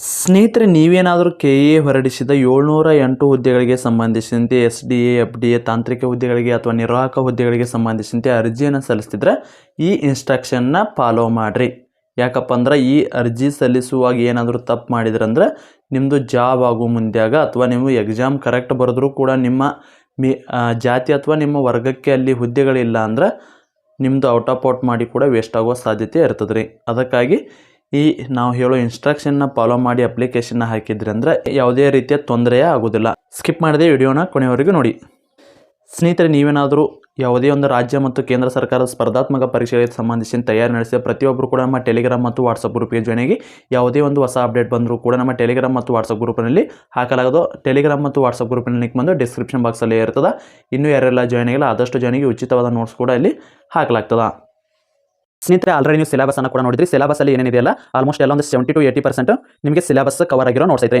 ಸ್ನೇಹಿತರೆ, ನೀವೇನಾದರೂ K A ಹೊರಡಿಸಿದ ಏಳ್ನೂರ ಎಂಟು ಹುದ್ದೆಗಳಿಗೆ ಸಂಬಂಧಿಸಿದಂತೆ S D A, F D A, ತಾಂತ್ರಿಕ ಹುದ್ದೆಗಳಿಗೆ ಅಥವಾ ನಿರ್ವಾಹಕ ಹುದ್ದೆಗಳಿಗೆ ಸಂಬಂಧಿಸಿದಂತೆ ಅರ್ಜಿಯನ್ನು ಸಲ್ಲಿಸ್ತಿದ್ರೆ ಈ ಇನ್ಸ್ಟ್ರಕ್ಷನ್ನ ಫಾಲೋ ಮಾಡಿರಿ. ಯಾಕಪ್ಪ ಅಂದ್ರೆ ಈ ಅರ್ಜಿ ಸಲ್ಲಿಸುವಾಗ ಏನಾದರೂ ತಪ್ಪು ಮಾಡಿದ್ರಂದ್ರೆ ನಿಮ್ಮದು ಜಾಬ್ ಆಗೋ ಮುಂದ್ಯಾಗ ಅಥವಾ ನೀವು ಎಕ್ಸಾಮ್ ಕರೆಕ್ಟ್ ಬರೆದ್ರೂ ಕೂಡ ನಿಮ್ಮ ಮಿ ಜಾತಿ ಅಥವಾ ನಿಮ್ಮ ವರ್ಗಕ್ಕೆ ಅಲ್ಲಿ ಹುದ್ದೆಗಳಿಲ್ಲ ಅಂದ್ರೆ ನಿಮ್ಮದು ಔಟ್ ಆಫ್ ಔಟ್ ಮಾಡಿ ಕೂಡ ವೇಸ್ಟ್ ಆಗೋ ಸಾಧ್ಯತೆ ಇರ್ತದೆ ಅದಕ್ಕಾಗಿ ಈ ನಾವು ಹೇಳೋ ಇನ್ಸ್ಟ್ರಕ್ಷನ್ನ ಫಾಲೋ ಮಾಡಿ ಅಪ್ಲಿಕೇಶನ್ನ ಹಾಕಿದ್ರಿ ಅಂದ್ರೆ ಯಾವುದೇ ರೀತಿಯ ತೊಂದರೆ ಆಗೋದಿಲ್ಲ. ಸ್ಕಿಪ್ ಮಾಡದೆ ವಿಡಿಯೋನ ಕೊನೆಯವರೆಗೂ ನೋಡಿ. ಸ್ನೇಹಿತರೆ, ನೀವೇನಾದರೂ ಯಾವುದೇ ಒಂದು ರಾಜ್ಯ ಮತ್ತು ಕೇಂದ್ರ ಸರ್ಕಾರದ ಸ್ಪರ್ಧಾತ್ಮಕ ಪರೀಕ್ಷೆಗಳಿಗೆ ಸಂಬಂಧಿಸಿದ ತಯಾರಿ ನಡೆಸಿದ ಪ್ರತಿಯೊಬ್ಬರು ಕೂಡ ನಮ್ಮ ಟೆಲಿಗ್ರಾಮ್ ಮತ್ತು ವಾಟ್ಸಪ್ ಗ್ರೂಪ್ಗೆ ಜಾಯ್ನ್ ಆಗಿ ಯಾವುದೇ ಒಂದು ಹೊಸ ಅಪ್ಡೇಟ್ ಬಂದರೂ ಕೂಡ ನಮ್ಮ ಟೆಲಿಗ್ರಾಮ್ ಮತ್ತು ವಾಟ್ಸಪ್ ಗ್ರೂಪ್ನಲ್ಲಿ ಹಾಕಲಾಗೋದು. ಟೆಲಿಗ್ರಾಮ್ ಮತ್ತು ವಾಟ್ಸಪ್ ಗ್ರೂಪಿನಲ್ಲಿ ಲಿಂಕ್ ಬಂದು ಡಿಸ್ಕ್ರಿಪ್ಷನ್ ಬಾಕ್ಸಲ್ಲಿ ಇರ್ತದೆ. ಇನ್ನೂ ಯಾರೆಲ್ಲ ಜಾಯ್ನ್ ಆಗಿಲ್ಲ, ಆದಷ್ಟು ಜಾಯ್ನಿಗೆ ಉಚಿತವಾದ ನೋಟ್ಸ್ ಕೂಡ ಇಲ್ಲಿ ಹಾಕಲಾಗ್ತದೆ. ಸ್ನೇಹಿತರೆ ಆಲ್ರೆಡಿ ನೀವು ಸಿಲೆಬಸ್ ಅನ್ನು ಕೂಡ ನೋಡಿದ್ರಿ. ಸಿಲೆಬಸ್ ಅಲ್ಲಿ ಏನೇನಿದೆಯಲ್ಲ? ಆಲ್ಮೋಸ್ಟ್ ಎಲ್ಲ ಒಂದು ಸೆವೆಂಟಿ ಟು ಏಯ್ಟಿ ಪರ್ಸೆಂಟ್ ನಿಮಗೆ ಸಿಲೆಬಸ್ ಕವರ್ ಆಗಿರೋ ನೋಟ್ಸ್ ಐತೆ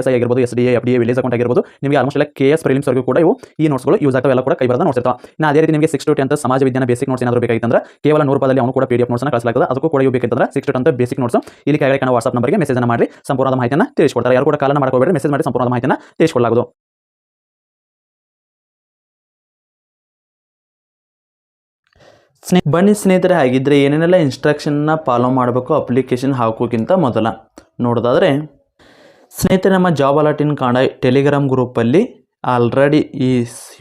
ಎಸ್ ಐ ಆಗಿರ್ಬೋದು, S D F D village account ಆಗಿರ್ಬೋದು, ನಿಮಗೆ ಆಲ್ಮೋಸ್ಟ್ ಎಲ್ಲ ಕೆ ಎಸ್ ಪ್ರಿಲಿಮ್ಸ್ ವರೆಗೂ ಕೂಡ ಇವು ಈ ನೋಟ್ಸ್ಗಳು ಯೂಸ್ ಆಗ್ತಾವೆ, ಎಲ್ಲ ಕೂಡ ಕೈ ಬರದ ನೋಟ್ಸ್ ಇರ್ತಾವೆ ನಾ ಅದೇ ರೀತಿ ನಿಮಗೆ ಸಿಕ್ಸ್ ಟು ಟೆಂತ್ ಸಮಾಜ ವಿಜ್ಞಾನ ಬೇಸಿಕ್ ನೋಟ್ಸ್ ಏನಾದರೂ ಬೇಕಾಗಿತ್ತಂದ್ರೆ ಕೇವಲ ನೂರು ರೂಪಾಯಿ ಅವನು ಕೂಡ ಪಿ ಡಿ ಎಫ್ ನೋಟ್ಸ್ನ ಕಳಿಸಲಾಗ್ತದೆ. ಅದಕ್ಕೂ ಕೂಡ ಇವು ಬೇಕಂತಂದ್ರೆ six to tenth basic notes ಇಲ್ಲಿ ಕೆಳಗಡೆ ಕಾಣುವ ವಾಟ್ಸ್ಆಪ್ ನಂಬರ್ಗೆ ಮೆಸೇಜ್ ಮಾಡಿ ಸಂಪೂರ್ಣ ಮಾಹಿತಿಯನ್ನು ತಿಳಿಸ್ಕೊಡ್ತಾರೆ. ಯಾರು ಕೂಡ ಕಾಲನ್ನು ಮಾಡ್ಕೋಬೇಡಿ ಮೆಸೇಜ್ ಮಾಡಿ ಸಂಪೂರ್ಣ ಮಾಹಿತಿಯನ್ನು ತಿಳಿಸ್ಕೊಡಲಾಗುವುದು ಸ್ನೇಹ, ಬನ್ನಿ ಸ್ನೇಹಿತರೆ, ಹಾಗಿದ್ರೆ ಏನೇನೆಲ್ಲ ಇನ್ಸ್ಟ್ರಕ್ಷನ್ನ ಫಾಲೋ ಮಾಡಬೇಕು ಅಪ್ಲಿಕೇಶನ್ ಹಾಕೋಕ್ಕಿಂತ ಮೊದಲ. ನೋಡೋದಾದರೆ ಸ್ನೇಹಿತರೆ, ನಮ್ಮ ಜಾಬ್ ಅಲರ್ಟ್ ಇನ್ ಕಾಂಡ ಟೆಲಿಗ್ರಾಮ್ ಗ್ರೂಪಲ್ಲಿ ಆಲ್ರೆಡಿ ಈ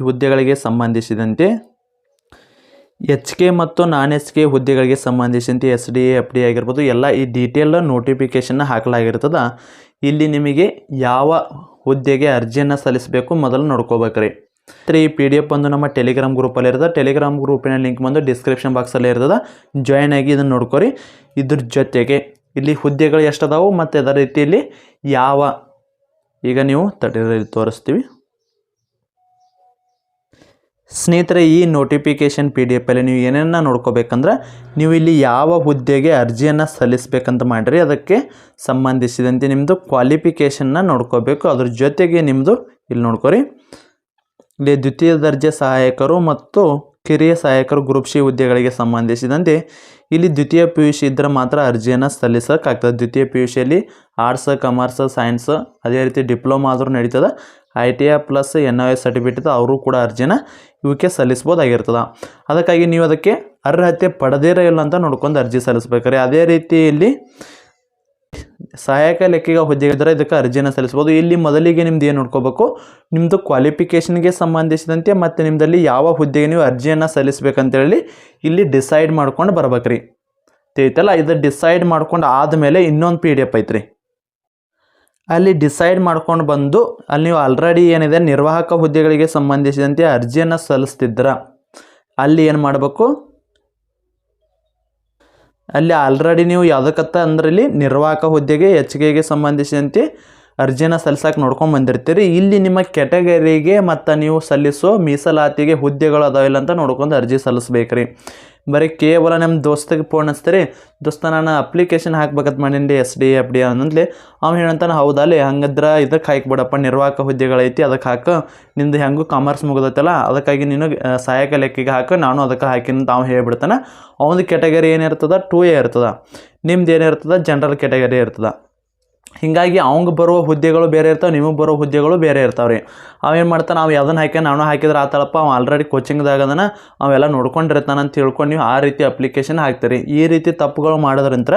ಹುದ್ದೆಗಳಿಗೆ ಸಂಬಂಧಿಸಿದಂತೆ ಎಚ್ ಕೆ ಮತ್ತು ನಾನ್ ಎಚ್ ಕೆ ಹುದ್ದೆಗಳಿಗೆ ಸಂಬಂಧಿಸಿದಂತೆ S D A F D ಆಗಿರ್ಬೋದು, ಎಲ್ಲ ಈ ಡೀಟೇಲ್ ನೋಟಿಫಿಕೇಷನ್ನ ಹಾಕಲಾಗಿರ್ತದೆ. ಇಲ್ಲಿ ನಿಮಗೆ ಯಾವ ಹುದ್ದೆಗೆ ಅರ್ಜಿಯನ್ನು ಸಲ್ಲಿಸಬೇಕು ಮೊದಲು ನೋಡ್ಕೋಬೇಕ್ರಿ. ಈ ಪಿ ಡಿ ಎಫ್ ಬಂದು ನಮ್ಮ ಟೆಲಿಗ್ರಾಮ್ ಗ್ರೂಪಲ್ಲಿ ಇರ್ತದೆ ಟೆಲಿಗ್ರಾಮ್ ಗ್ರೂಪಿನ ಲಿಂಕ್ ಬಂದು ಡಿಸ್ಕ್ರಿಪ್ಷನ್ ಬಾಕ್ಸಲ್ಲಿ ಇರ್ತದೆ. ಜಾಯ್ನ್ ಆಗಿ ಇದನ್ನು ನೋಡ್ಕೊರಿ. ಇದ್ರ ಜೊತೆಗೆ ಇಲ್ಲಿ ಹುದ್ದೆಗಳು ಎಷ್ಟದಾವು ಮತ್ತು ಅದರ ರೀತಿಯಲ್ಲಿ ಯಾವ, ಈಗ ನೀವು ತಡೆಯಲ್ಲಿ ತೋರಿಸ್ತೀವಿ. ಸ್ನೇಹಿತರೆ, ಈ ನೋಟಿಫಿಕೇಷನ್ ಪಿ ಡಿ ಎಫಲ್ಲಿ ನೀವು ಏನೇನ ನೋಡ್ಕೋಬೇಕಂದ್ರೆ ನೀವು ಇಲ್ಲಿ ಯಾವ ಹುದ್ದೆಗೆ ಅರ್ಜಿಯನ್ನು ಸಲ್ಲಿಸ್ಬೇಕಂತ ಮಾಡಿರಿ, ಅದಕ್ಕೆ ಸಂಬಂಧಿಸಿದಂತೆ ನಿಮ್ಮದು ಕ್ವಾಲಿಫಿಕೇಷನ್ನ ನೋಡ್ಕೋಬೇಕು. ಅದ್ರ ಜೊತೆಗೆ ನಿಮ್ಮದು ಇಲ್ಲಿ ನೋಡ್ಕೊರಿ. ಇಲ್ಲಿ ದ್ವಿತೀಯ ದರ್ಜೆ ಸಹಾಯಕರು ಮತ್ತು ಕಿರಿಯ ಸಹಾಯಕರು ಗ್ರೂಪ್ ಸಿ ಹುದ್ದೆಗಳಿಗೆ ಸಂಬಂಧಿಸಿದಂತೆ ಇಲ್ಲಿ ದ್ವಿತೀಯ ಪಿ ಯು ಸಿ ಇದ್ದರೆ ಮಾತ್ರ ಅರ್ಜಿಯನ್ನು ಸಲ್ಲಿಸೋಕ್ಕಾಗ್ತದೆ. ದ್ವಿತೀಯ ಪಿ ಯು ಸಿಯಲ್ಲಿ ಆರ್ಟ್ಸ್, ಕಮರ್ಸ್, ಸೈನ್ಸ್ ಅದೇ ರೀತಿ ಡಿಪ್ಲೊಮಾ ಆದರೂ ನಡೀತದೆ. I T I plus N I S certificate ಅವರು ಕೂಡ ಅರ್ಜಿನ ಇವಕ್ಕೆ ಸಲ್ಲಿಸ್ಬೋದಾಗಿರ್ತದೆ. ಅದಕ್ಕಾಗಿ ನೀವು ಅದಕ್ಕೆ ಅರ್ಹತೆ ಪಡೆದಿರೋ ಇಲ್ಲ ಅಂತ ನೋಡ್ಕೊಂಡು ಅರ್ಜಿ ಸಲ್ಲಿಸ್ಬೇಕಾರೆ. ಅದೇ ರೀತಿ ಇಲ್ಲಿ ಸಹಾಯಕ ಲೆಕ್ಕಿಗ ಹುದ್ದೆಗೆ ಇದ್ದರೆ ಇದಕ್ಕೆ ಅರ್ಜಿಯನ್ನು ಸಲ್ಲಿಸ್ಬೋದು ಇಲ್ಲಿ ಮೊದಲಿಗೆ ನಿಮ್ದು ಏನು ನೋಡ್ಕೋಬೇಕು? ನಿಮ್ಮದು ಕ್ವಾಲಿಫಿಕೇಷನ್ಗೆ ಸಂಬಂಧಿಸಿದಂತೆ ಮತ್ತು ನಿಮ್ಮದಲ್ಲಿ ಯಾವ ಹುದ್ದೆಗೆ ನೀವು ಅರ್ಜಿಯನ್ನು ಸಲ್ಲಿಸ್ಬೇಕಂತೇಳಿ ಇಲ್ಲಿ ಡಿಸೈಡ್ ಮಾಡ್ಕೊಂಡು ಬರ್ಬೇಕ್ರಿ. ತಿಳಿತಲ್ಲ, ಇದು ಡಿಸೈಡ್ ಮಾಡ್ಕೊಂಡು ಆದಮೇಲೆ ಇನ್ನೊಂದು ಪಿ ಡಿ ಎಫ್ ಐತ್ರಿ. ಅಲ್ಲಿ ಡಿಸೈಡ್ ಮಾಡ್ಕೊಂಡು ಬಂದು ಅಲ್ಲಿ ನೀವು ಆಲ್ರೆಡಿ ಏನಿದೆ, ನಿರ್ವಾಹಕ ಹುದ್ದೆಗಳಿಗೆ ಸಂಬಂಧಿಸಿದಂತೆ ಅರ್ಜಿಯನ್ನು ಸಲ್ಲಿಸ್ತಿದ್ರ ಅಲ್ಲಿ ಏನು ಮಾಡಬೇಕು? ಅಲ್ಲಿ ಆಲ್ರೆಡಿ ನೀವು ಯಾವುದಕ್ಕತ್ತ ಅಂದ್ರಲ್ಲಿ ನಿರ್ವಾಹಕ ಹುದ್ದೆಗೆ ಹೆಚ್ಚಿಗೆಗೆ ಸಂಬಂಧಿಸಿದಂತೆ ಅರ್ಜಿನ ಸಲ್ಲಿಸಕ್ಕೆ ನೋಡ್ಕೊಂಡು ಬಂದಿರ್ತೀರಿ. ಇಲ್ಲಿ ನಿಮ್ಮ ಕೆಟಗರಿಗೆ ಮತ್ತು ನೀವು ಸಲ್ಲಿಸೋ ಮೀಸಲಾತಿಗೆ ಹುದ್ದೆಗಳು ಅದಾವಿಲ್ಲ ಅಂತ ನೋಡ್ಕೊಂಡು ಅರ್ಜಿ ಸಲ್ಲಿಸ್ಬೇಕ್ರಿ. ಬರೀ ಕೇವಲ ನಮ್ಮ ದೋಸ್ತಿಗೆ ಫೋನ್ ಹಚ್ತಾರೆ. ದೋಸ್ತ, ನಾನು ಅಪ್ಲಿಕೇಶನ್ ಹಾಕ್ಬೇಕಂತ ಮಾಡೀನಿ ಎಸ್ ಡಿ, ಎಫ್ ಡಿ ಅನ್ನಂದ್ಲಿ. ಅವ್ನು ಹೇಳಂತಾನೆ ಹೌದಲ್ಲಿ ಹಂಗದ್ರೆ ಇದಕ್ಕೆ ಹಾಕ್ಬಿಡಪ್ಪ ನಿರ್ವಾಹಕ ಹುದ್ದೆಗಳೈತಿ ಅದಕ್ಕೆ ಹಾಕು. ನಿಂದು ಹೆಂಗೂ ಕಾಮರ್ಸ್ ಮುಗಿದೈತಲ್ಲ, ಅದಕ್ಕಾಗಿ ನೀನು ಸಹಾಯಕ ಲೆಕ್ಕಿಗೆ ಹಾಕು, ನಾನು ಅದಕ್ಕೆ ಹಾಕಿನ ಅವ್ನು ಹೇಳ್ಬಿಡ್ತಾನೆ. ಅವನದು ಕೆಟಗರಿ ಏನಿರ್ತದೆ? ಟೂ ಎ ಇರ್ತದೆ. ನಿಮ್ದು ಏನಿರ್ತದೆ? ಜನರಲ್ ಕೆಟಗರಿ ಇರ್ತದ. ಹೀಗಾಗಿ ಅವಂಗೆ ಬರುವ ಹುದ್ದೆಗಳು ಬೇರೆ ಇರ್ತಾವೆ, ನಿಮಗೆ ಬರೋ ಹುದ್ದೆಗಳು ಬೇರೆ ಇರ್ತಾವೆ ರೀ ಅವೇನು ಮಾಡ್ತಾನೆ ನಾವು ಯಾವ್ದನ್ನ ಹಾಕಿ ನಾನು ಹಾಕಿದ್ರೆ ಆತಳಪ್ಪ ಅವ ಆಲ್ರೆಡಿ ಕೋಚಿಂಗ್ದಾಗ ಅದನ್ನ ಅವೆಲ್ಲ ನೋಡ್ಕೊಂಡಿರ್ತಾನೆ ಅಂತ ತಿಳ್ಕೊಂಡು ನೀವು ಆ ರೀತಿ ಅಪ್ಲಿಕೇಶನ್ ಹಾಕ್ತೀರಿ. ಈ ರೀತಿ ತಪ್ಪುಗಳು ಮಾಡೋದ್ರಿಂದ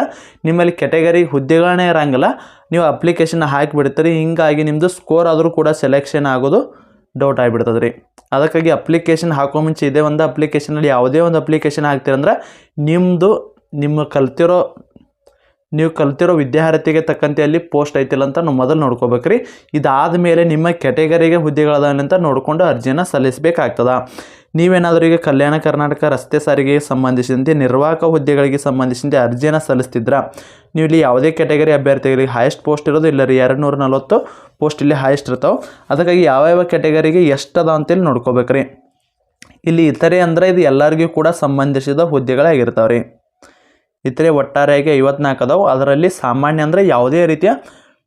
ನಿಮ್ಮಲ್ಲಿ ಕೆಟಗರಿ ಹುದ್ದೆಗಳನ್ನೇ ಇರಂಗಿಲ್ಲ, ನೀವು ಅಪ್ಲಿಕೇಶನ್ ಹಾಕಿಬಿಡ್ತೀರಿ. ಹೀಗಾಗಿ ನಿಮ್ಮದು ಸ್ಕೋರ್ ಆದರೂ ಕೂಡ ಸೆಲೆಕ್ಷನ್ ಆಗೋದು ಡೌಟ್ ಆಗಿಬಿಡ್ತದೆ ರೀ ಅದಕ್ಕಾಗಿ ಅಪ್ಲಿಕೇಶನ್ ಹಾಕೋ ಮುಂಚೆ ಇದೇ ಒಂದು ಅಪ್ಲಿಕೇಶನಲ್ಲಿ ಯಾವುದೇ ಒಂದು ಅಪ್ಲಿಕೇಶನ್ ಹಾಕ್ತೀರಂದ್ರೆ ನಿಮ್ಮದು ನಿಮ್ಮ ಕಲ್ತಿರೋ ನೀವು ಕಲ್ತಿರೋ ವಿದ್ಯಾರ್ಥಿಗೆ ತಕ್ಕಂತೆ ಅಲ್ಲಿ ಪೋಸ್ಟ್ ಐತಿಲ್ಲ ಅಂತ ನಾವು ಮೊದಲು ನೋಡ್ಕೋಬೇಕ್ರಿ. ಇದಾದ ಮೇಲೆ ನಿಮ್ಮ ಕೆಟಗರಿಗೆ ಅಂತ ನೋಡಿಕೊಂಡು ಅರ್ಜಿನ ಸಲ್ಲಿಸಬೇಕಾಗ್ತದ. ನೀವೇನಾದರೂ ಈಗ ಕಲ್ಯಾಣ ಕರ್ನಾಟಕ ರಸ್ತೆ ಸಾರಿಗೆಗೆ ಸಂಬಂಧಿಸಿದಂತೆ, ನಿರ್ವಾಹಕ ಹುದ್ದೆಗಳಿಗೆ ಸಂಬಂಧಿಸಿದಂತೆ ಅರ್ಜಿಯನ್ನು ಸಲ್ಲಿಸ್ತಿದ್ರ? ನೀವು ಇಲ್ಲಿ ಯಾವುದೇ ಕ್ಯಾಟಗರಿ ಅಭ್ಯರ್ಥಿಗಳಿಗೆ ಹೈಯೆಸ್ಟ್ ಪೋಸ್ಟ್ ಇರೋದು ಇಲ್ಲ ರೀ ಎರಡು ನೂರ ನಲ್ವತ್ತು ಪೋಸ್ಟ್ ಇಲ್ಲಿ ಹೈಯೆಸ್ಟ್ ಇರ್ತಾವೆ. ಅದಕ್ಕಾಗಿ ಯಾವ ಯಾವ ಕ್ಯಾಟಗರಿಗೆ ಎಷ್ಟು ಅದ ಅಂತೇಳಿ ನೋಡ್ಕೋಬೇಕ್ರಿ. ಇಲ್ಲಿ ಇತರೆ ಅಂದರೆ ಇದು ಎಲ್ಲರಿಗೂ ಕೂಡ ಸಂಬಂಧಿಸಿದ ಹುದ್ದೆಗಳಾಗಿರ್ತಾವೆ ರೀ ಇತರೆ ಒಟ್ಟಾರೆಯಾಗಿ ಐವತ್ನಾಲ್ಕು ಅದಾವೆ. ಅದರಲ್ಲಿ ಸಾಮಾನ್ಯ ಅಂದರೆ ಯಾವುದೇ ರೀತಿಯ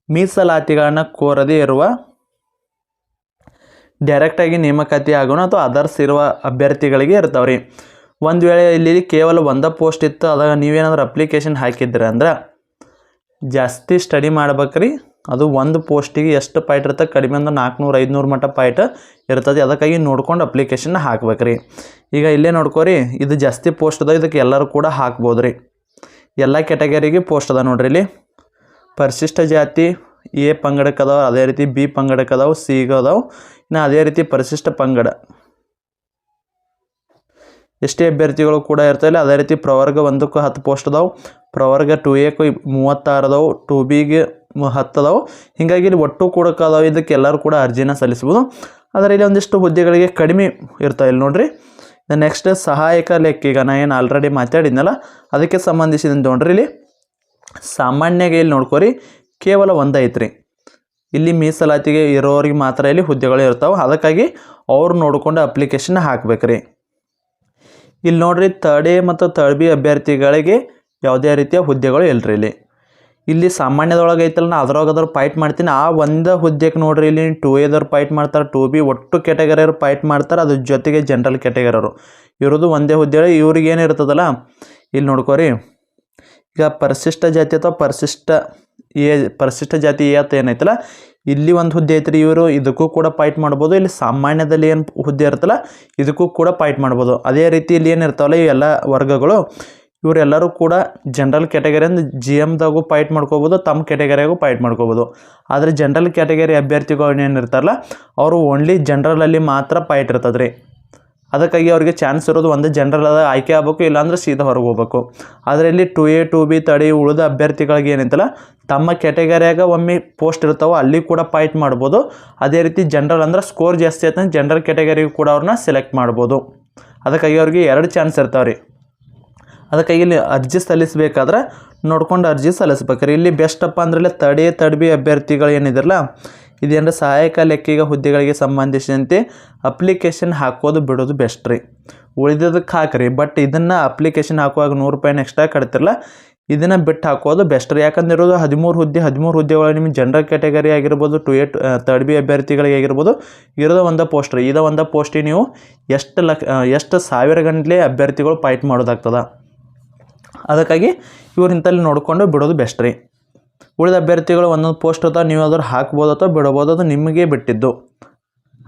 ಮೀಸಲಾತಿಗಳನ್ನು ಕೋರದೇ ಇರುವ ಡೈರೆಕ್ಟಾಗಿ ನೇಮಕಾತಿ ಆಗೋಣ ಅಥವಾ ಅದರ್ಸ್ ಇರುವ ಅಭ್ಯರ್ಥಿಗಳಿಗೆ ಇರ್ತಾವೆ ರೀ ಒಂದು ವೇಳೆ ಇಲ್ಲಿ ಕೇವಲ ಒಂದೇ ಪೋಸ್ಟ್ ಇತ್ತು, ಅದಾಗ ನೀವೇನಾದ್ರೂ ಅಪ್ಲಿಕೇಶನ್ ಹಾಕಿದ್ರಿ ಅಂದ್ರೆ ಜಾಸ್ತಿ ಸ್ಟಡಿ ಮಾಡ್ಬೇಕ್ರಿ. ಅದು ಒಂದು ಪೋಸ್ಟಿಗೆ ಎಷ್ಟು ಪಾಯಿಂಟ್ ಇರ್ತದೆ ಕಡಿಮೆ ಅಂದ್ರೆ ನಾಲ್ಕುನೂರು, ಐದುನೂರು ಮಟ್ಟ ಪಾಯಿಂಟ್ ಇರ್ತದೆ. ಅದಕ್ಕಾಗಿ ನೋಡ್ಕೊಂಡು ಅಪ್ಲಿಕೇಶನ್ ಹಾಕ್ಬೇಕ್ರಿ. ಈಗ ಇಲ್ಲೇ ನೋಡ್ಕೋರಿ, ಇದು ಜಾಸ್ತಿ ಪೋಸ್ಟ್ ಅದ ಇದಕ್ಕೆ ಎಲ್ಲರೂ ಕೂಡ ಹಾಕ್ಬೋದು ರೀ ಎಲ್ಲ ಕ್ಯಾಟಗರಿಗೆ ಪೋಸ್ಟ್ ಅದ ನೋಡ್ರಿ ಇಲ್ಲಿ. ಪರಿಶಿಷ್ಟ ಜಾತಿ, ಎ ಪಂಗಡಕ್ಕೆ ಅದಾವ, ಅದೇ ರೀತಿ ಬಿ ಪಂಗಡಕ್ಕೆ ಅದಾವ, ಸಿ ಅದಾವ. ಇನ್ನು ಅದೇ ರೀತಿ ಪರಿಶಿಷ್ಟ ಪಂಗಡ. ಎಷ್ಟೇ ಅಭ್ಯರ್ಥಿಗಳು ಕೂಡ ಇರ್ತಾಯಿಲ್ಲ ಅದೇ ರೀತಿ ಪ್ರವರ್ಗ ಒಂದಕ್ಕೂ ಹತ್ತು ಪೋಸ್ಟ್ ಅದಾವೆ. ಪ್ರವರ್ಗ ಟು ಎಕ್ಕೂ ಮೂವತ್ತಾರು ಅದಾವೆ, ಟು ಬಿಗೆ ಹತ್ತು ಅದಾವೆ. ಹೀಗಾಗಿ ಇಲ್ಲಿ ಒಟ್ಟು ಕೂಡ ಅದಾವೆ. ಇದಕ್ಕೆ ಎಲ್ಲರೂ ಕೂಡ ಅರ್ಜಿನ ಸಲ್ಲಿಸ್ಬೋದು ಆದರೆ ಇಲ್ಲಿ ಒಂದಿಷ್ಟು ಹುದ್ದೆಗಳಿಗೆ ಕಡಿಮೆ ಇರ್ತಾವೆ ಇಲ್ಲಿ ನೋಡ್ರಿ. ನೆಕ್ಸ್ಟ್ ಸಹಾಯಕ ಲೆಕ್ಕಿಗ ನಾ ಏನು ಆಲ್ರೆಡಿ ಮಾತಾಡಿದ್ನಲ್ಲ, ಅದಕ್ಕೆ ಸಂಬಂಧಿಸಿದಂತೆ ನೋಡ್ರಿ ಇಲ್ಲಿ. ಸಾಮಾನ್ಯಗೆ ಇಲ್ಲಿ ನೋಡ್ಕೊರಿ, ಕೇವಲ ಒಂದೈತ್ರಿ ಇಲ್ಲಿ ಮೀಸಲಾತಿಗೆ ಇರೋರಿಗೆ ಮಾತ್ರ ಇಲ್ಲಿ ಹುದ್ದೆಗಳು ಇರ್ತಾವೆ, ಅದಕ್ಕಾಗಿ ಅವ್ರು ನೋಡಿಕೊಂಡು ಅಪ್ಲಿಕೇಶನ್ ಹಾಕ್ಬೇಕ್ರಿ. ಇಲ್ಲಿ ನೋಡ್ರಿ ತರ್ಡ್ ಮತ್ತು ತರ್ಡ್ ಅಭ್ಯರ್ಥಿಗಳಿಗೆ ಯಾವುದೇ ರೀತಿಯ ಹುದ್ದೆಗಳು ಇಲ್ರಿ ಇಲ್ಲಿ. ಇಲ್ಲಿ ಸಾಮಾನ್ಯದೊಳಗೆ ಐತಲ್ಲ ನಾ ಅದ್ರೊಳಗೆ ಅದ್ರ ಫೈಟ್ ಮಾಡ್ತೀನಿ. ಆ ಒಂದು ಹುದ್ದೆಗೆ ನೋಡ್ರಿ, ಇಲ್ಲಿ ಟೂ ಎದವ್ರು ಫೈಟ್ ಮಾಡ್ತಾರೆ ಟೂ ಬಿ ಒಟ್ಟು ಕ್ಯಾಟಗರಿಯವ್ರು ಫೈಟ್ ಮಾಡ್ತಾರೆ, ಅದ್ರ ಜೊತೆಗೆ ಜನರಲ್ ಕ್ಯಾಟಗರಿಯವರು ಇರೋದು ಒಂದೇ ಹುದ್ದೆ ಇವ್ರಿಗೆ ಏನಿರ್ತದಲ್ಲ ಇಲ್ಲಿ ನೋಡ್ಕೋರಿ. ಈಗ ಪರಿಶಿಷ್ಟ ಜಾತಿ ಅಥವಾ ಪರಿಶಿಷ್ಟ ಏ ಪರಿಶಿಷ್ಟ ಜಾತಿ ಏತ ಏನೈತಲ್ಲ ಇಲ್ಲಿ ಒಂದು ಹುದ್ದೆ ಐತ್ರಿ ಇವರು, ಇದಕ್ಕೂ ಕೂಡ ಫೈಟ್ ಮಾಡ್ಬೋದು. ಇಲ್ಲಿ ಸಾಮಾನ್ಯದಲ್ಲಿ ಏನು ಹುದ್ದೆ ಇರ್ತಲ್ಲ, ಇದಕ್ಕೂ ಕೂಡ ಫೈಟ್ ಮಾಡ್ಬೋದು. ಅದೇ ರೀತಿ ಇಲ್ಲಿ ಏನು ಇರ್ತಾವಲ್ಲ ಈ ಎಲ್ಲ ವರ್ಗಗಳು. ಇವರೆಲ್ಲರೂ ಕೂಡ ಜನರಲ್ ಕ್ಯಾಟಗರಿ ಅಂದ್ರೆ ಜಿ ಎಮ್ದಾಗೂ ಫೈಟ್ ಮಾಡ್ಕೋಬೋದು ತಮ್ಮ ಕ್ಯಾಟಗರಿಯಾಗೂ ಫೈಟ್ ಮಾಡ್ಕೋಬೋದು. ಆದರೆ ಜನರಲ್ ಕ್ಯಾಟಗರಿ ಅಭ್ಯರ್ಥಿಗಳು ಇರ್ತಾರಲ್ಲ, ಅವರು ಓನ್ಲಿ ಜನರಲಲ್ಲಿ ಮಾತ್ರ ಫೈಟ್ ಇರ್ತದೆ ರೀ ಅದಕ್ಕಾಗಿ ಅವರಿಗೆ ಚಾನ್ಸ್ ಇರೋದು ಒಂದು ಜನರಲ್ ಅದ ಆಯ್ಕೆ ಆಗಬೇಕು, ಇಲ್ಲಾಂದ್ರೆ ಸೀದಾ ಹೊರಗೆ ಹೋಗ್ಬೇಕು. ಅದರಲ್ಲಿ ಟು ಎ ಟು ಬಿ ತಡಿ ಉಳಿದ ಅಭ್ಯರ್ಥಿಗಳಿಗೆ ಏನೈತಲ್ಲ ತಮ್ಮ ಕ್ಯಾಟಗರಿಯಾಗ ಒಮ್ಮೆ ಪೋಸ್ಟ್ ಇರ್ತಾವೆ ಅಲ್ಲಿ ಕೂಡ ಫೈಟ್ ಮಾಡ್ಬೋದು. ಅದೇ ರೀತಿ ಜನರಲ್ ಅಂದ್ರೆ ಸ್ಕೋರ್ ಜಾಸ್ತಿ ಆಯ್ತಂದ್ರೆ ಜನರಲ್ ಕ್ಯಾಟಗರಿಗೂ ಕೂಡ ಅವ್ರನ್ನ ಸೆಲೆಕ್ಟ್ ಮಾಡ್ಬೋದು. ಅದಕ್ಕಾಗಿ ಅವ್ರಿಗೆ ಎರಡು ಚಾನ್ಸ್ ಇರ್ತಾವೆ ರೀ ಅದಕ್ಕಾಗಿ ಇಲ್ಲಿ ಅರ್ಜಿ ಸಲ್ಲಿಸಬೇಕಾದ್ರೆ ನೋಡ್ಕೊಂಡು ಅರ್ಜಿ ಸಲ್ಲಿಸ್ಬೇಕ್ರಿ ಇಲ್ಲಿ ಬೆಸ್ಟಪ್ಪ ಅಂದ್ರೆ ತಡೆ ತಡಬಿ ಅಭ್ಯರ್ಥಿಗಳು ಏನಿದಿರಲ್ಲ ಇದೇನಂದ್ರೆ ಸಹಾಯಕ ಲೆಕ್ಕಿಗ ಹುದ್ದೆಗಳಿಗೆ ಸಂಬಂಧಿಸಿದಂತೆ ಅಪ್ಲಿಕೇಶನ್ ಹಾಕೋದು ಬಿಡೋದು ಬೆಸ್ಟ್ ರೀ. ಉಳಿದದಕ್ಕೆ ಹಾಕ್ರಿ ಬಟ್ ಇದನ್ನು ಅಪ್ಲಿಕೇಶನ್ ಹಾಕುವಾಗ ನೂರು ರೂಪಾಯಿನ ಎಕ್ಸ್ಟ್ರಾ ಕಟ್ತಿರಲ್ಲ, ಇದನ್ನು ಬಿಟ್ಟು ಹಾಕೋದು ಬೆಸ್ಟ್ ರೀ. ಯಾಕಂದ್ರೆ ಇರೋದು ಹದಿಮೂರು ಹುದ್ದೆ, ಹದಿಮೂರು ಹುದ್ದೆಗಳು ನಿಮಗೆ ಜನರಲ್ ಕ್ಯಾಟಗರಿ ಆಗಿರ್ಬೋದು ಟು ಏಟ್ ತರ್ಡ್ ಬಿ ಅಭ್ಯರ್ಥಿಗಳಿಗೆ ಆಗಿರ್ಬೋದು, ಇರೋದು ಒಂದು ಪೋಸ್ಟ್ ರೀ. ಇದ ಒಂದು ಪೋಸ್ಟಿಗೆ ನೀವು ಎಷ್ಟು ಲಕ್ ಎಷ್ಟು ಸಾವಿರ ಗಂಟಲೆ ಅಭ್ಯರ್ಥಿಗಳು ಫೈಟ್ ಮಾಡೋದಾಗ್ತದ. ಅದಕ್ಕಾಗಿ ಇವ್ರು ಇಂಥಲ್ಲಿ ನೋಡಿಕೊಂಡು ಬಿಡೋದು ಬೆಸ್ಟ್ ರೀ. ಉಳಿದ ಅಭ್ಯರ್ಥಿಗಳು ಒಂದೊಂದು ಪೋಸ್ಟ್ ಅಥವಾ ನೀವು ಅದ್ರ ಹಾಕ್ಬೋದು ಅಥವಾ ಬಿಡಬೋದು, ಅದು ನಿಮಗೆ ಬಿಟ್ಟಿದ್ದು.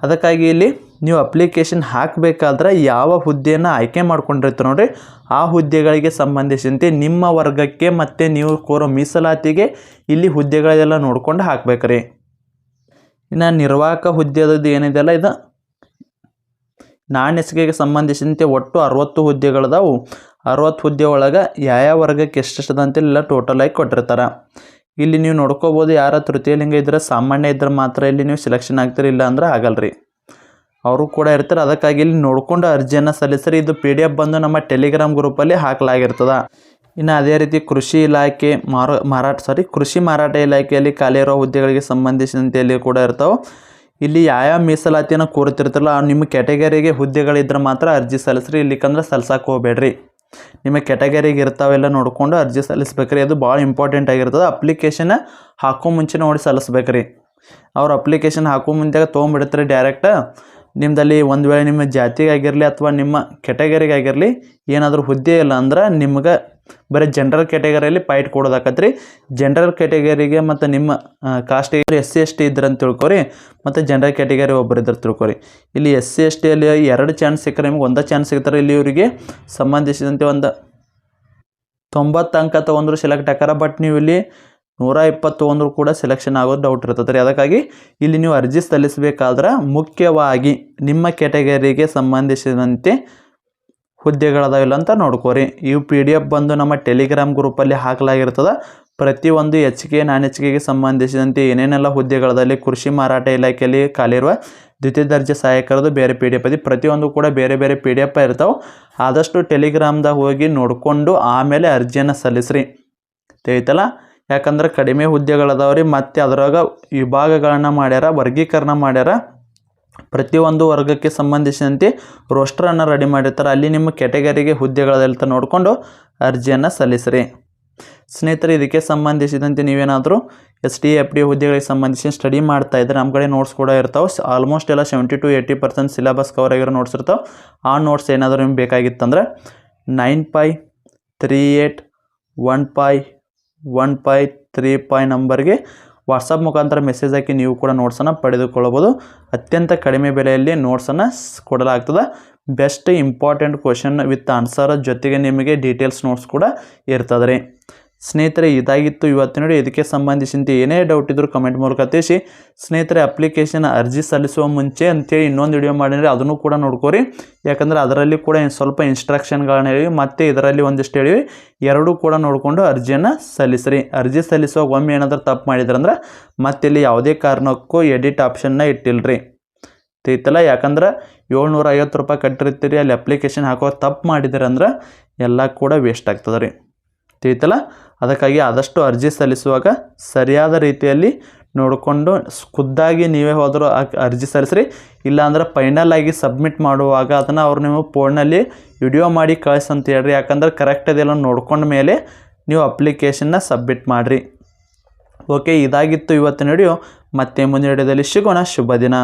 ಅದಕ್ಕಾಗಿ ಇಲ್ಲಿ ನೀವು ಅಪ್ಲಿಕೇಶನ್ ಹಾಕಬೇಕಾದ್ರೆ ಯಾವ ಹುದ್ದೆಯನ್ನು ಆಯ್ಕೆ ಮಾಡ್ಕೊಂಡಿರ್ತೀರ ನೋಡಿರಿ, ಆ ಹುದ್ದೆಗಳಿಗೆ ಸಂಬಂಧಿಸಿದಂತೆ ನಿಮ್ಮ ವರ್ಗಕ್ಕೆ ಮತ್ತು ನೀವು ಕೋರೋ ಮೀಸಲಾತಿಗೆ ಇಲ್ಲಿ ಹುದ್ದೆಗಳೆಲ್ಲ ನೋಡ್ಕೊಂಡು ಹಾಕ್ಬೇಕ್ರಿ. ಇನ್ನು ನಿರ್ವಾಹಕ ಹುದ್ದೆದು ಏನಿದೆಯಲ್ಲ ಇದು ನಾಣ್ಯಸಿಗೆಗೆ ಸಂಬಂಧಿಸಿದಂತೆ ಒಟ್ಟು ಅರವತ್ತು ಹುದ್ದೆಗಳದಾವು. ಅರವತ್ತು ಹುದ್ದೆ ಒಳಗೆ ಯಾವ ವರ್ಗಕ್ಕೆ ಎಷ್ಟೆಷ್ಟದ ಅಂತೆಲ್ಲ ಟೋಟಲ್ ಆಗಿ ಕೊಟ್ಟಿರ್ತಾರೆ. ಇಲ್ಲಿ ನೀವು ನೋಡ್ಕೋಬೋದು ಯಾರ ತೃತೀಯ ಲಿಂಗ ಇದ್ರೆ ಸಾಮಾನ್ಯ ಇದ್ರೆ ಮಾತ್ರ ಇಲ್ಲಿ ನೀವು ಸೆಲೆಕ್ಷನ್ ಆಗ್ತೀರಿ, ಇಲ್ಲ ಅಂದ್ರೆ ಆಗಲ್ರಿ. ಅವರು ಕೂಡ ಇರ್ತಾರೆ, ಅದಕ್ಕಾಗಿ ಇಲ್ಲಿ ನೋಡ್ಕೊಂಡು ಅರ್ಜಿಯನ್ನು ಸಲ್ಲಿಸ್ರಿ. ಇದು ಪಿ ಡಿ ಎಫ್ ಬಂದು ನಮ್ಮ ಟೆಲಿಗ್ರಾಮ್ ಗ್ರೂಪಲ್ಲಿ ಹಾಕಲಾಗಿರ್ತದೆ. ಇನ್ನು ಅದೇ ರೀತಿ ಕೃಷಿ ಇಲಾಖೆ ಮಾರ, ಮಾರಾಟ ಸಾರಿ ಕೃಷಿ ಮಾರಾಟ ಇಲಾಖೆಯಲ್ಲಿ ಖಾಲಿ ಇರೋ ಹುದ್ದೆಗಳಿಗೆ ಸಂಬಂಧಿಸಿದಂತೆ ಇಲ್ಲಿ ಕೂಡ ಇರ್ತಾವೆ. ಇಲ್ಲಿ ಯಾವ ಮೀಸಲಾತಿಯನ್ನು ಕೋರುತ್ತಿರ್ತಾರಲ್ಲ ನಿಮ್ಮ ಕ್ಯಾಟಗರಿಗೆ ಹುದ್ದೆಗಳಿದ್ರೆ ಮಾತ್ರ ಅರ್ಜಿ ಸಲ್ಲಿಸ್ರಿ, ಇಲ್ಲಿಕಂದ್ರೆ ಸಲ್ಸಕ್ಕೆ ಹೋಗ್ಬೇಡ್ರಿ. ನಿಮ್ಮ ಕ್ಯಾಟಗರಿಗೆ ಇರ್ತಾವೆಲ್ಲ ನೋಡ್ಕೊಂಡು ಅರ್ಜಿ ಸಲ್ಲಿಸ್ಬೇಕ್ರಿ. ಅದು ಭಾಳ ಇಂಪಾರ್ಟೆಂಟ್ ಆಗಿರ್ತದೆ. ಅಪ್ಲಿಕೇಶನ್ ಹಾಕೋ ಮುಂಚೆ ನೋಡಿ ಸಲ್ಲಿಸ್ಬೇಕ್ರಿ. ಅವ್ರು ಅಪ್ಲಿಕೇಶನ್ ಹಾಕೋ ಮುಂದೆ ತೊಗೊಂಬಿಡ್ತಾರೆ ಡೈರೆಕ್ಟ್ ನಿಮ್ಮದಲ್ಲಿ ಒಂದು ವೇಳೆ ನಿಮ್ಮ ಜಾತಿಗಾಗಿರಲಿ ಅಥವಾ ನಿಮ್ಮ ಕ್ಯಾಟಗರಿಗಾಗಿರಲಿ ಆಗಿರಲಿ ಏನಾದರೂ ಹುದ್ದೆ ಇಲ್ಲ ಅಂದ್ರೆ ನಿಮ್ಗೆ ಬರೀ ಜನರಲ್ ಕ್ಯಾಟಗರಿಯಲ್ಲಿ ಪಾಯಿಂಟ್ ಕೊಡೋದಾಕತ್ರಿ ಜನರಲ್ ಕ್ಯಾಟಗರಿಗೆ ಮತ್ತು ನಿಮ್ಮ ಕಾಸ್ಟಿಗೆ ಎಸ್ ಸಿ ಎಸ್ ಟಿ ಇದ್ರಂತ ತಿಳ್ಕೊರಿ, ಮತ್ತು ಜನರಲ್ ಕ್ಯಾಟಗರಿ ಒಬ್ಬರು ಇದ್ರೆ ತಿಳ್ಕೊರಿ. ಇಲ್ಲಿ ಎಸ್ ಸಿ ಎಸ್ ಟಿಯಲ್ಲಿ ಎರಡು ಚಾನ್ಸ್ ಸಿಕ್ಕರೆ ನಿಮ್ಗೆ ಒಂದೇ ಚಾನ್ಸ್ ಸಿಗ್ತಾರೆ. ಇಲ್ಲಿ ಇವರಿಗೆ ಸಂಬಂಧಿಸಿದಂತೆ ಒಂದು ತೊಂಬತ್ತು ಅಂಕ ತೊಗೊಂಡ್ರು ಸೆಲೆಕ್ಟ್ ಆಕಾರ ಬಟ್ ನೀವು ಇಲ್ಲಿ ನೂರ ಇಪ್ಪತ್ತು ತೊಗೊಂಡ್ರು ಕೂಡ ಸೆಲೆಕ್ಷನ್ ಆಗೋದು ಡೌಟ್ ಇರ್ತದೆ ರೀ. ಅದಕ್ಕಾಗಿ ಇಲ್ಲಿ ನೀವು ಅರ್ಜಿ ಸಲ್ಲಿಸಬೇಕಾದ್ರೆ ಮುಖ್ಯವಾಗಿ ನಿಮ್ಮ ಕ್ಯಾಟಗರಿಗೆ ಸಂಬಂಧಿಸಿದಂತೆ ಹುದ್ದೆಗಳದಾವಿಲ್ಲ ಅಂತ ನೋಡ್ಕೋರಿ. ಇವು ಪಿ ಡಿ ಎಫ್ ಬಂದು ನಮ್ಮ ಟೆಲಿಗ್ರಾಮ್ ಗ್ರೂಪಲ್ಲಿ ಹಾಕಲಾಗಿರ್ತದೆ. ಪ್ರತಿಯೊಂದು ಹೆಚ್ಚಿಗೆ ನಾನ್ ಹೆಚ್ಚಿಗೆಗೆ ಸಂಬಂಧಿಸಿದಂತೆ ಏನೇನೆಲ್ಲ ಹುದ್ದೆಗಳಲ್ಲಿ ಕೃಷಿ ಮಾರಾಟ ಇಲಾಖೆಯಲ್ಲಿ ಖಾಲಿರುವ ದ್ವಿತೀಯ ದರ್ಜೆ ಸಹಾಯಕರದು ಬೇರೆ ಪಿ ಡಿ ಎಫ್ ಐತಿ ಪ್ರತಿಯೊಂದು ಕೂಡ ಬೇರೆ ಬೇರೆ ಪಿ ಡಿ ಎಫ್ ಇರ್ತಾವೆ. ಆದಷ್ಟು ಟೆಲಿಗ್ರಾಮ್ದಾಗ ಹೋಗಿ ನೋಡಿಕೊಂಡು ಆಮೇಲೆ ಅರ್ಜಿಯನ್ನು ಸಲ್ಲಿಸ್ರಿ. ತಿಳಿತಲ್ಲ ಯಾಕಂದ್ರೆ ಕಡಿಮೆ ಹುದ್ದೆಗಳದಾವ್ರಿ, ಮತ್ತು ಅದರಾಗ ವಿಭಾಗಗಳನ್ನ ಮಾಡ್ಯಾರ, ವರ್ಗೀಕರಣ ಮಾಡ್ಯಾರ. ಪ್ರತಿಯೊಂದು ವರ್ಗಕ್ಕೆ ಸಂಬಂಧಿಸಿದಂತೆ ರೋಸ್ಟ್ರನ್ನು ರೆಡಿ ಮಾಡಿರ್ತಾರೆ. ಅಲ್ಲಿ ನಿಮ್ಮ ಕ್ಯಾಟಗರಿಗೆ ಹುದ್ದೆಗಳಲ್ಲಿತ ನೋಡಿಕೊಂಡು ಅರ್ಜಿಯನ್ನು ಸಲ್ಲಿಸ್ರಿ. ಸ್ನೇಹಿತರೆ, ಇದಕ್ಕೆ ಸಂಬಂಧಿಸಿದಂತೆ ನೀವೇನಾದರೂ ಎಸ್ ಟಿ ಎಫ್ ಡಿ ಹುದ್ದೆಗಳಿಗೆ ಸಂಬಂಧಿಸಿ ಸ್ಟಡಿ ಮಾಡ್ತಾ ಇದ್ದರೆ ನಮ್ಮ ಕಡೆ ನೋಟ್ಸ್ ಕೂಡ ಇರ್ತಾವೆ. ಆಲ್ಮೋಸ್ಟ್ ಎಲ್ಲ seventy to eighty percent syllabus cover ಆಗಿರೋ ನೋಟ್ಸ್ ಇರ್ತಾವೆ. ಆ ನೋಟ್ಸ್ ಏನಾದರೂ ನಿಮ್ಗೆ ಬೇಕಾಗಿತ್ತಂದ್ರೆ nine five three eight one five one five three five ನಂಬರ್ಗೆ ವಾಟ್ಸಪ್ ಮುಖಾಂತರ ಮೆಸೇಜ್ ಹಾಕಿ ನೀವು ಕೂಡ ನೋಟ್ಸನ್ನು ಪಡೆದುಕೊಳ್ಳಬಹುದು. ಅತ್ಯಂತ ಕಡಿಮೆ ಬೆಲೆಯಲ್ಲಿ ನೋಟ್ಸನ್ನು ಕೊಡಲಾಗ್ತದೆ. Best important question with answer ಜೊತೆಗೆ ನಿಮಗೆ ಡೀಟೇಲ್ಸ್ ನೋಟ್ಸ್ ಕೂಡ ಇರ್ತದೆ ರೀ. ಸ್ನೇಹಿತರೆ, ಇದಾಗಿತ್ತು ಇವತ್ತಿನ ನೋಡಿ. ಇದಕ್ಕೆ ಸಂಬಂಧಿಸಿದಂತೆ ಏನೇ ಡೌಟ್ ಇದ್ದರೂ ಕಮೆಂಟ್ ಮೂಲಕ ತಿಳಿಸಿ. ಸ್ನೇಹಿತರೆ ಅಪ್ಲಿಕೇಶನ್ ಅರ್ಜಿ ಸಲ್ಲಿಸುವ ಮುಂಚೆ ಅಂತೇಳಿ ಇನ್ನೊಂದು ವಿಡಿಯೋ ಮಾಡಿದರೆ ಅದನ್ನು ಕೂಡ ನೋಡ್ಕೋರಿ. ಯಾಕಂದರೆ ಅದರಲ್ಲಿ ಕೂಡ ಸ್ವಲ್ಪ ಇನ್ಸ್ಟ್ರಕ್ಷನ್ಗಳನ್ನ ಹೇಳಿ, ಮತ್ತು ಇದರಲ್ಲಿ ಒಂದಿಷ್ಟು ಹೇಳಿವಿ ಎರಡೂ ಕೂಡ ನೋಡಿಕೊಂಡು ಅರ್ಜಿಯನ್ನು ಸಲ್ಲಿಸ್ರಿ. ಅರ್ಜಿ ಸಲ್ಲಿಸುವಾಗ ಒಮ್ಮೆ ಏನಾದರೂ ತಪ್ಪು ಮಾಡಿದ್ರಂದ್ರೆ ಮತ್ತೆ ಇಲ್ಲಿ ಯಾವುದೇ ಕಾರಣಕ್ಕೂ ಎಡಿಟ್ ಆಪ್ಷನ್ನ ಇಟ್ಟಿಲ್ಲರಿ ತಿಳಿತಲ್ಲ? ಯಾಕಂದ್ರೆ ಏಳ್ನೂರ ಐವತ್ತು ರೂಪಾಯಿ ಕಟ್ಟಿರ್ತೀರಿ, ಅಲ್ಲಿ ಅಪ್ಲಿಕೇಶನ್ ಹಾಕೋ ತಪ್ಪು ಮಾಡಿದಿರಂದ್ರೆ ಎಲ್ಲ ಕೂಡ ವೇಸ್ಟ್ ಆಗ್ತದೆ ರೀ ತಿಳಿತಲ್ಲ? ಅದಕ್ಕಾಗಿ ಆದಷ್ಟು ಅರ್ಜಿ ಸಲ್ಲಿಸುವಾಗ ಸರಿಯಾದ ರೀತಿಯಲ್ಲಿ ನೋಡಿಕೊಂಡು ಖುದ್ದಾಗಿ ನೀವೇ ಹೋದರೂ ಅರ್ಜಿ ಸಲ್ಲಿಸ್ರಿ. ಇಲ್ಲಾಂದ್ರೆ ಫೈನಲ್ ಆಗಿ ಸಬ್ಮಿಟ್ ಮಾಡುವಾಗ ಅದನ್ನು ಅವ್ರು ನೀವು ಫೋನಲ್ಲಿ ವಿಡಿಯೋ ಮಾಡಿ ಕಳಿಸ್ ಅಂತ ಹೇಳ್ರಿ. ಯಾಕಂದ್ರೆ ಕರೆಕ್ಟ್ ಅದೆಲ್ಲ ನೋಡ್ಕೊಂಡ ಮೇಲೆ ನೀವು ಅಪ್ಲಿಕೇಶನ್ನ ಸಬ್ಮಿಟ್ ಮಾಡಿರಿ. ಓಕೆ ಇದಾಗಿತ್ತು ಇವತ್ತಿನ ವಿಡಿಯೋ ಮತ್ತೆ ಮುಂದಿನ ವಿಡಿಯೋದಲ್ಲಿ ಸಿಗೋಣ. ಶುಭ ದಿನ.